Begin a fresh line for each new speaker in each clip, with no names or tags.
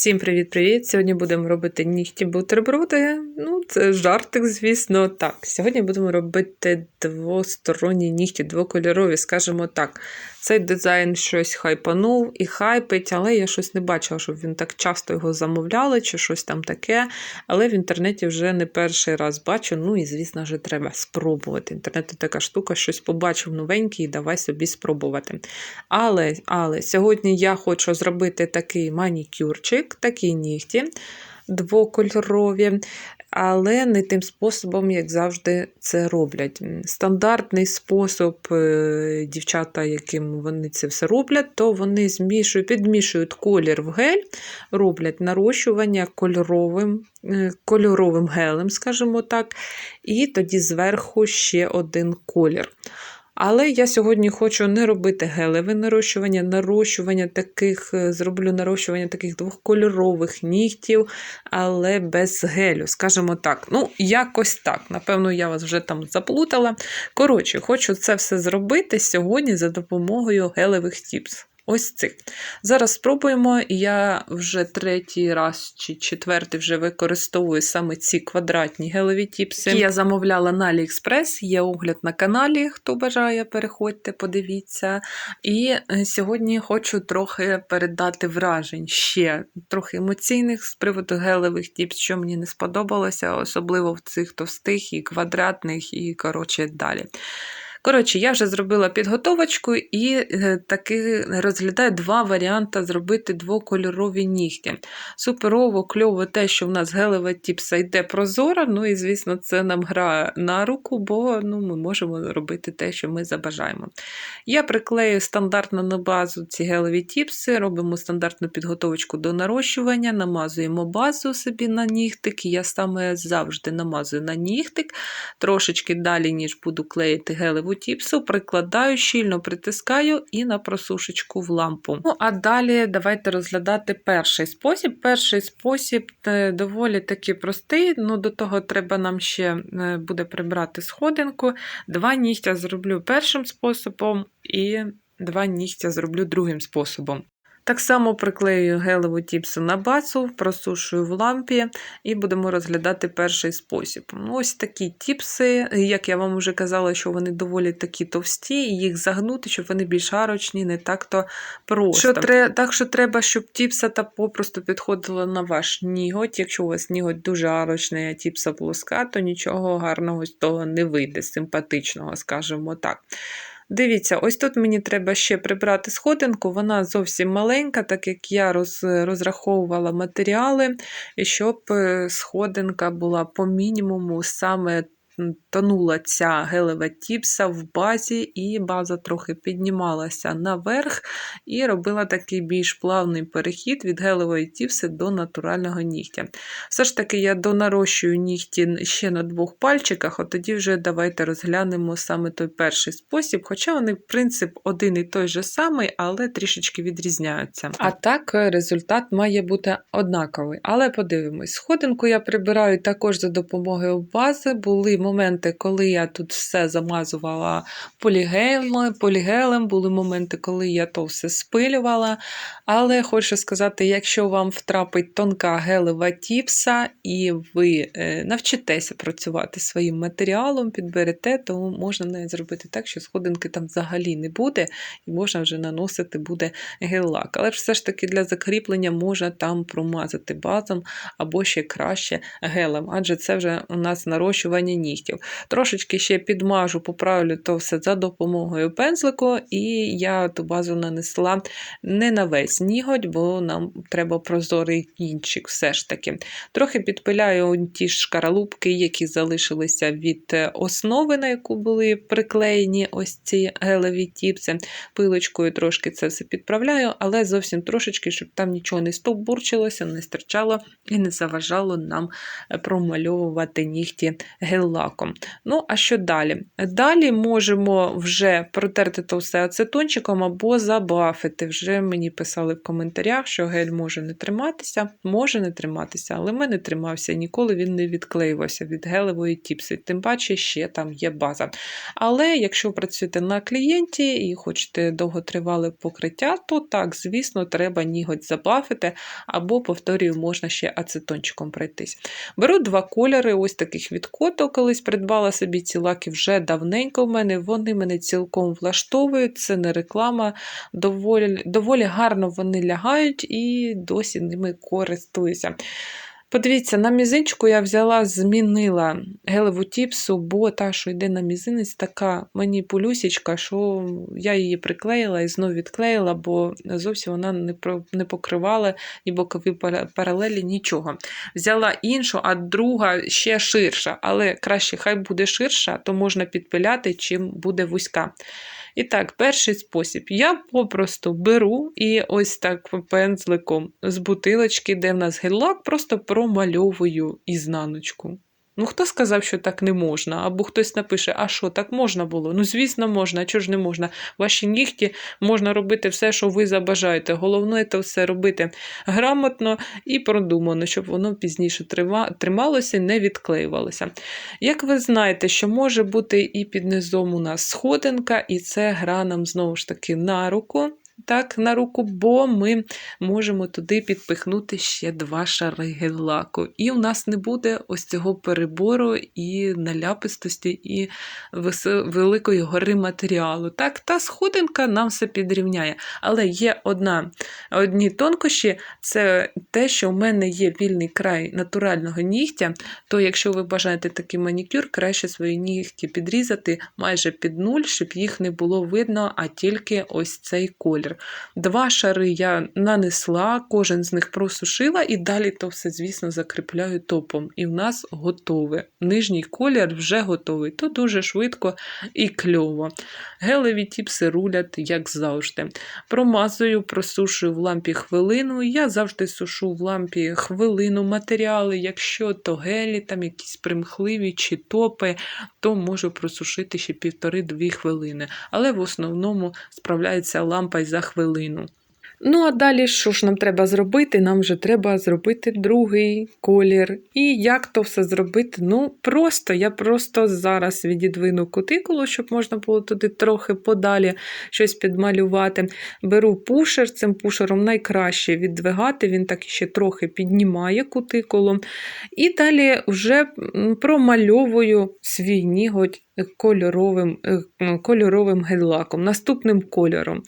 Всім привіт-привіт! Сьогодні будемо робити нігті бутерброди. Ну, це жартик, звісно. Так, сьогодні будемо робити двосторонні нігті, двокольорові, скажімо так. Цей дизайн щось хайпанув і хайпить, але я щось не бачила, щоб він так часто його замовляли чи щось там таке. Але в інтернеті вже не перший раз бачу. Ну і, звісно ж, треба спробувати. Інтернет це така штука, щось побачив новенький, і давай собі спробувати. Але, але сьогодні я хочу зробити такий манікюрчик, такі нігті двокольорові, але не тим способом, як завжди це роблять. Стандартний спосіб е, дівчата, яким вони це все роблять, то вони змішують, підмішують колір в гель, роблять нарощування кольоровим, е, кольоровим гелем, скажімо так, і тоді зверху ще один колір. Але я сьогодні хочу не робити гелеве нарощування, нарощування таких, е, зроблю нарощування таких двохкольорових нігтів, але без гелю. Скажімо так. Ну, якось так. Напевно, я вас вже там заплутала. Коротше, хочу це все зробити сьогодні за допомогою гелевих тіпс. Ось цих. Зараз спробуємо. Я вже третій раз чи четвертий вже використовую саме ці квадратні гелеві тіпси. Я замовляла на AliExpress, є огляд на каналі. Хто бажає, переходьте, подивіться. І е, сьогодні хочу трохи передати вражень ще трохи емоційних з приводу гелевих тіпс, що мені не сподобалося, особливо в цих товстих і квадратних, і коротше далі. Коротше, я вже зробила підготовочку і е, таки розглядаю два варіанти зробити двокольорові нігті. Суперово, кльово те, що в нас гелева тіпса йде прозора. Ну і, звісно, це нам гра на руку, бо ну, ми можемо робити те, що ми забажаємо. Я приклею стандартно на базу ці гелеві тіпси, робимо стандартну підготовочку до нарощування, намазуємо базу собі на нігтик. Я саме завжди намазую на нігтик, трошечки далі, ніж буду клеїти гелеву голову тіпсу, прикладаю, щільно притискаю і на просушечку в лампу. Ну, а далі давайте розглядати перший спосіб. Перший спосіб е, доволі таки простий, ну до того треба нам ще е, буде прибрати сходинку. Два нігтя зроблю першим способом, і два нігтя зроблю другим способом. Так само приклею гелеву тіпсу на бацу, просушую в лампі і будемо розглядати перший спосіб. Ну, ось такі тіпси, як я вам вже казала, що вони доволі такі товсті, і їх загнути, щоб вони більш арочні, не так-то просто. Що тре... Так що треба, щоб тіпса та попросту підходила на ваш ніготь. Якщо у вас ніготь дуже арочний, а тіпса плоска, то нічого гарного з того не вийде, симпатичного, скажімо так. Дивіться, ось тут мені треба ще прибрати сходинку, вона зовсім маленька, так як я роз, розраховувала матеріали, щоб е, сходинка була по мінімуму саме тонула ця гелева тіпса в базі, і база трохи піднімалася наверх і робила такий більш плавний перехід від гелевої тіпси до натурального нігтя. Все ж таки, я донарощую нігті ще на двох пальчиках, от тоді вже давайте розглянемо саме той перший спосіб, хоча вони, принцип, один і той же самий, але трішечки відрізняються. А так, результат має бути однаковий. Але подивимось, сходинку я прибираю також за допомогою бази, були моменти, коли я тут все замазувала полігелем, полігелем, були моменти, коли я то все спилювала. Але хочу сказати, якщо вам втрапить тонка гелева тіпса, і ви е, навчитеся працювати своїм матеріалом, підберете, то можна навіть зробити так, що сходинки там взагалі не буде, і можна вже наносити буде гель-лак. Але все ж таки для закріплення можна там промазати базом або ще краще гелем, адже це вже у нас нарощування нігтів. Трошечки ще підмажу, поправлю то все за допомогою пензлику, і я ту базу нанесла не на весь ніготь, бо нам треба прозорий кінчик все ж таки. Трохи підпиляю ті шкаралупки, які залишилися від основи, на яку були приклеєні ось ці гелеві тіпси. Пилочкою трошки це все підправляю, але зовсім трошечки, щоб там нічого не стовбурчилося, не стирчало і не заважало нам промальовувати нігті гель гель-лаком. Ну, а що далі? Далі можемо вже протерти то все ацетончиком або забафити. Вже мені писали в коментарях, що гель може не триматися, може не триматися, але в мене тримався, ніколи він не відклеювався від гелевої тіпси. Тим паче ще там є база. Але якщо працюєте на клієнті і хочете довготривале покриття, то так, звісно, треба ніготь забафити, або, повторюю, можна ще ацетончиком пройтись. Беру два кольори, ось таких від Кото, колись придбала собі ці лаки вже давненько в мене. Вони мене цілком влаштовують, це не реклама, доволі, доволі гарно вони лягають і досі ними користуюся. Подивіться, на мізинчику я взяла, змінила гелеву тіпсу, бо та, що йде на мізинець, така мені полюсічка, що я її приклеїла і знову відклеїла, бо зовсім вона не покривала ні бокові паралелі, нічого. Взяла іншу, а друга ще ширша, але краще хай буде ширша, то можна підпиляти, чим буде вузька. І так, перший спосіб. Я попросту беру і ось так пензликом з бутилочки, де в нас гель-лак, просто промальовую ізнаночку. Ну, хто сказав, що так не можна? Або хтось напише, а що, так можна було? Ну, звісно, можна, а чого ж не можна? Ваші нігті можна робити все, що ви забажаєте. Головне це все робити грамотно і продумано, щоб воно пізніше трималося і не відклеювалося. Як ви знаєте, що може бути і під низом у нас сходинка, і це гра нам знову ж таки на руку. Так, на руку, бо ми можемо туди підпихнути ще два шари гель-лаку. І у нас не буде ось цього перебору і наляпистості, і великої гори матеріалу. Так, та сходинка нам все підрівняє. Але є одна, одні тонкощі, це те, що в мене є вільний край натурального нігтя, то якщо ви бажаєте такий манікюр, краще свої нігті підрізати майже під нуль, щоб їх не було видно, а тільки ось цей колір. Два шари я нанесла, кожен з них просушила, і далі то все, звісно, закріпляю топом. І в нас готове. Нижній колір вже готовий. То дуже швидко і кльово. Гелеві тіпси рулять, як завжди. Промазую, просушую в лампі хвилину. Я завжди сушу в лампі хвилину матеріали. Якщо то гелі, там якісь примхливі чи топи, то можу просушити ще півтори-дві хвилини. Але в основному справляється лампа й за хвилину. Ну, а далі, що ж нам треба зробити? Нам вже треба зробити другий колір. І як то все зробити? Ну, просто я просто зараз відідвину кутикулу, щоб можна було туди трохи подалі щось підмалювати. Беру пушер, цим пушером найкраще віддвигати, він так ще трохи піднімає кутикулу. І далі вже промальовую свій ніготь кольоровим, е, кольоровим гель-лаком, наступним кольором.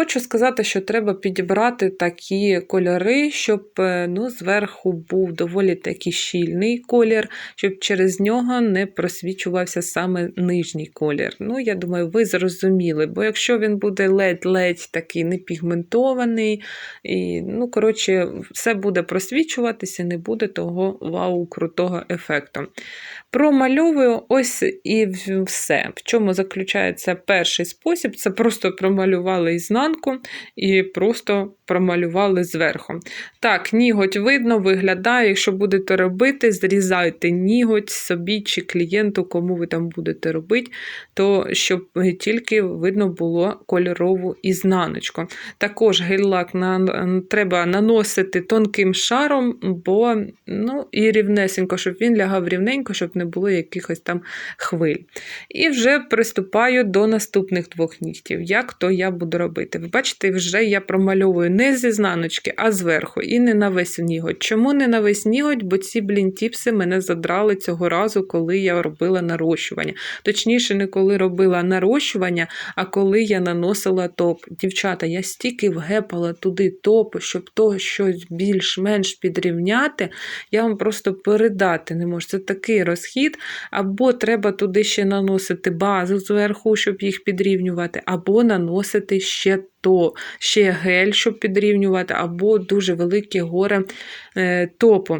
Хочу сказати, що треба підібрати такі кольори, щоб е, ну, зверху був доволі такий щільний колір, щоб через нього не просвічувався саме нижній колір. Ну, я думаю, ви зрозуміли, бо якщо він буде ледь-ледь такий непігментований, і, ну, коротше, все буде просвічуватися, не буде того вау крутого ефекту. Промальовую ось і все. В чому заключається перший спосіб? Це просто промалювали ізнанку і просто промалювали зверху. Так, ніготь видно, виглядає. Якщо будете робити, зрізайте ніготь собі чи клієнту, кому ви там будете робити, то щоб тільки видно було кольорову ізнаночку. Також гель-лак на, треба наносити тонким шаром, бо ну, і рівнесенько, щоб він лягав рівненько, щоб не було якихось там хвиль. І вже приступаю до наступних двох нігтів. Як то я буду робити? Ви бачите, вже я промальовую не зі знаночки, а зверху, і не на весь ніготь. Чому не на весь ніготь? Бо ці блінтіпси мене задрали цього разу, коли я робила нарощування. Точніше, не коли робила нарощування, а коли я наносила топ. Дівчата, я стільки вгепала туди топ, щоб то щось більш-менш підрівняти, я вам просто передати не можу. Це такий розхід. Або треба туди ще наносити базу зверху, щоб їх підрівнювати, або наносити ще то, ще гель, щоб підрівнювати, або дуже великі гори е, топу.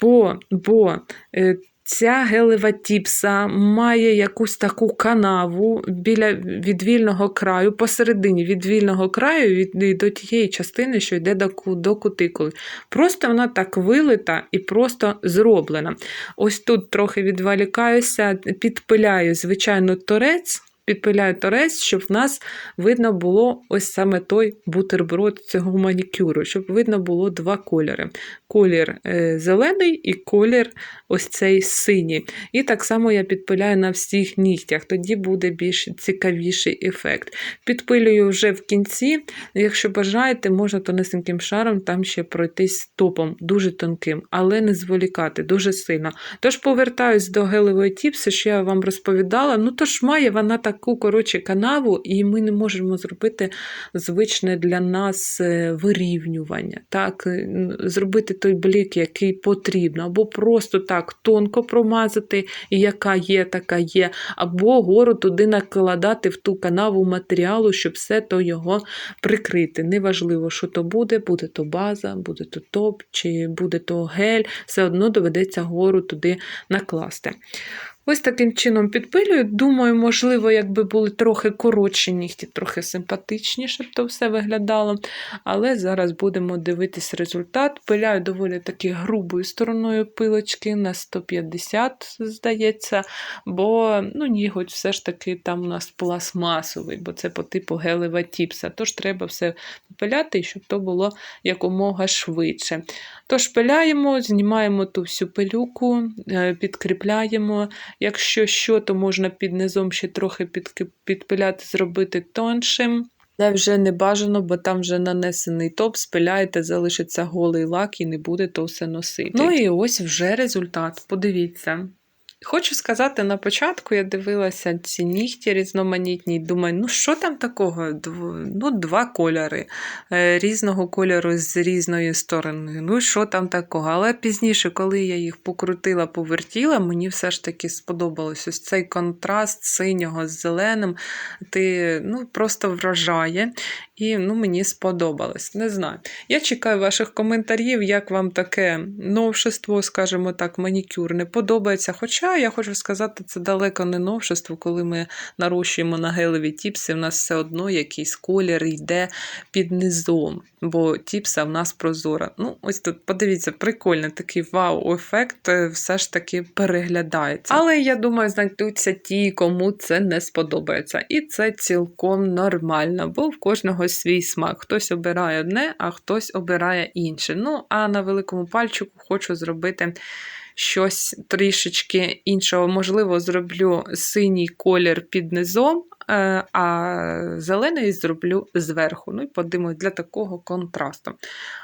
Бо, бо е, Ця гелева тіпса має якусь таку канаву біля відвільного краю, посередині відвільного краю від, до тієї частини, що йде до, до кутикули. Просто вона так вилита і просто зроблена. Ось тут трохи відволікаюся, підпиляю, звичайно, торець. Підпиляю торець, щоб в нас видно було ось саме той бутерброд цього манікюру, щоб видно було два кольори: колір е, зелений і колір ось цей синій. І так само я підпиляю на всіх нігтях, тоді буде більш цікавіший ефект. Підпилюю вже в кінці. Якщо бажаєте, можна тонесеньким шаром там ще пройтись топом, дуже тонким, але не зволікати дуже сильно. Тож повертаюсь до гелевої тіпси, що я вам розповідала. Ну тож має вона таку коротше канаву, і ми не можемо зробити звичне для нас е, вирівнювання. Так, е, зробити той блік, який потрібно, або просто так тонко промазати, і яка є, така є, або гору туди накладати в ту канаву матеріалу, щоб все то його прикрити. Неважливо, що то буде, буде то база, буде то топ, чи буде то гель, все одно доведеться гору туди накласти. Ось таким чином підпилюю. Думаю, можливо, якби були трохи коротші нігті, трохи симпатичніше б то все виглядало. Але зараз будемо дивитись результат. Пиляю доволі таки грубою стороною пилочки на 150, здається, бо ну, ніготь все ж таки там у нас пластмасовий, бо це по типу гелева тіпса. Тож треба все пиляти, щоб то було якомога швидше. Тож пиляємо, знімаємо ту всю пилюку, е, підкріпляємо. Якщо що, то можна під низом ще трохи підпиляти, зробити тоншим. Це вже не бажано, бо там вже нанесений топ, спиляєте, залишиться голий лак і не буде то все носити. Ну і ось вже результат. Подивіться. Хочу сказати, на початку я дивилася ці нігті різноманітні, і думаю, ну що там такого? Ну, два кольори е, різного кольору з різної сторони. Ну, що там такого? Але пізніше, коли я їх покрутила, повертіла, мені все ж таки сподобалось ось цей контраст синього з зеленим. Ти ну, просто вражає. І ну, мені сподобалось. Не знаю. Я чекаю ваших коментарів, як вам таке новшество, скажімо так, манікюр не подобається. Хоча я хочу сказати, це далеко не новшество, коли ми нарощуємо на гелеві тіпси, в нас все одно якийсь колір йде під низом, бо тіпса в нас прозора. Ну, ось тут, подивіться, прикольний такий вау-ефект, е, все ж таки переглядається. Але я думаю, знайдуться ті, кому це не сподобається. І це цілком нормально, бо в кожного свій смак. Хтось обирає одне, а хтось обирає інше. Ну, а на великому пальчику хочу зробити щось трішечки іншого. Можливо, зроблю синій колір під низом, а зелений зроблю зверху. Ну і подивимось для такого контрасту.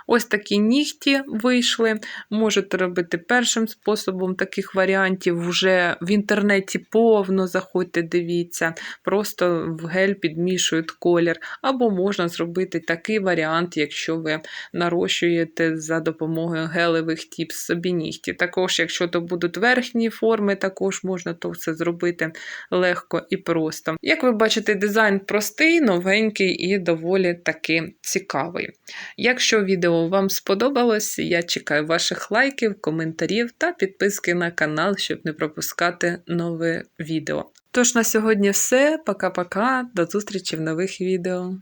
Ось такі нігті вийшли. Можете робити першим способом таких варіантів. Вже в інтернеті повно заходьте, дивіться, просто в гель підмішують колір. Або можна зробити такий варіант, якщо ви нарощуєте за допомогою гелевих тіпс собі нігті. Також, якщо то будуть верхні форми, також можна то все зробити легко і просто. Як ви бачите, дизайн простий, новенький і доволі таки цікавий. Якщо відео вам сподобалось, я чекаю ваших лайків, коментарів та підписки на канал, щоб не пропускати нове відео. Тож на сьогодні все. Пока-пока, до зустрічі в нових відео.